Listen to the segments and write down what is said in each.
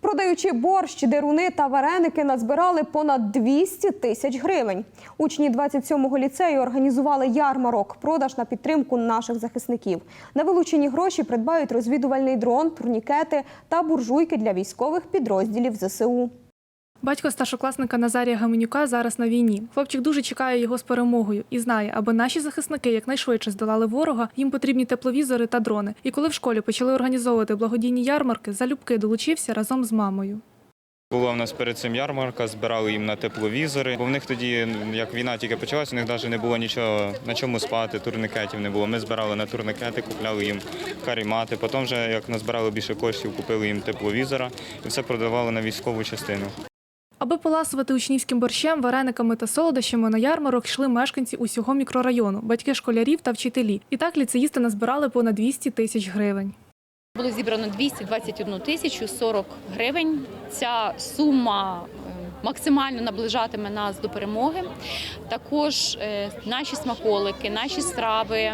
Продаючи борщ, деруни та вареники, назбирали понад 200 тисяч гривень. Учні 27-го ліцею організували ярмарок, продаж на підтримку наших захисників. На вилучені гроші придбають розвідувальний дрон, турнікети та буржуйки для військових підрозділів ЗСУ. Батько старшокласника Назарія Гаменюка зараз на війні. Хлопчик дуже чекає його з перемогою і знає, аби наші захисники якнайшвидше здолали ворога, їм потрібні тепловізори та дрони. І коли в школі почали організовувати благодійні ярмарки, залюбки долучився разом з мамою. Була в нас перед цим ярмарка, збирали їм на тепловізори. Бо в них тоді, як війна тільки почалась, у них навіть не було нічого на чому спати, турникетів не було. Ми збирали на турникети, купляли їм карімати. Потім, вже як назбирали більше коштів, купили їм тепловізора і все продавали на військову частину. Аби поласувати учнівським борщем, варениками та солодощами на ярмарок йшли мешканці усього мікрорайону, батьки школярів та вчителі. І так ліцеїсти назбирали понад 200 тисяч гривень. Було зібрано 221 тисячу 40 гривень. Ця сума е, максимально наближатиме нас до перемоги. Також е, наші смаколики, наші страви.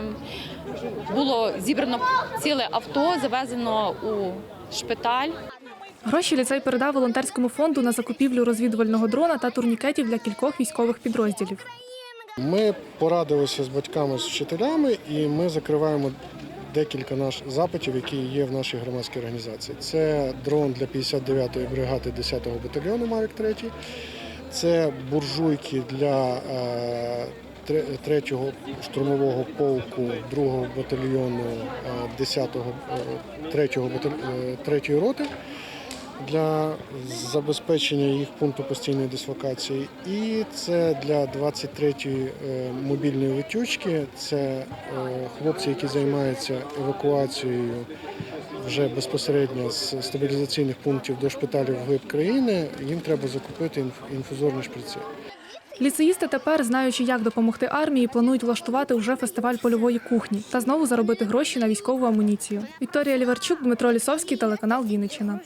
Було зібрано ціле авто, завезено у шпиталь. Гроші ліцей передав волонтерському фонду на закупівлю розвідувального дрона та турнікетів для кількох військових підрозділів. Ми порадилися з батьками, з вчителями, і ми закриваємо декілька наш запитів, які є в нашій громадській організації. Це дрон для 59-ї бригади 10-го батальйону Марик 3, це буржуйки для е, 3-го штурмового полку 2-го батальйону е, 10-го, е, 3-го баталь- е, 3-ї роти для забезпечення їх пункту постійної дислокації. І це для 23-ї е, мобільної витючки. Це е, хлопці, які займаються евакуацією вже безпосередньо з стабілізаційних пунктів до шпиталів вглиб країни. Їм треба закупити інф- інфузорні шприци. Ліцеїсти тепер, знаючи, як допомогти армії, планують влаштувати уже фестиваль польової кухні та знову заробити гроші на військову амуніцію. Вікторія Ліверчук, Дмитро Лісовський, телеканал Вінниччина.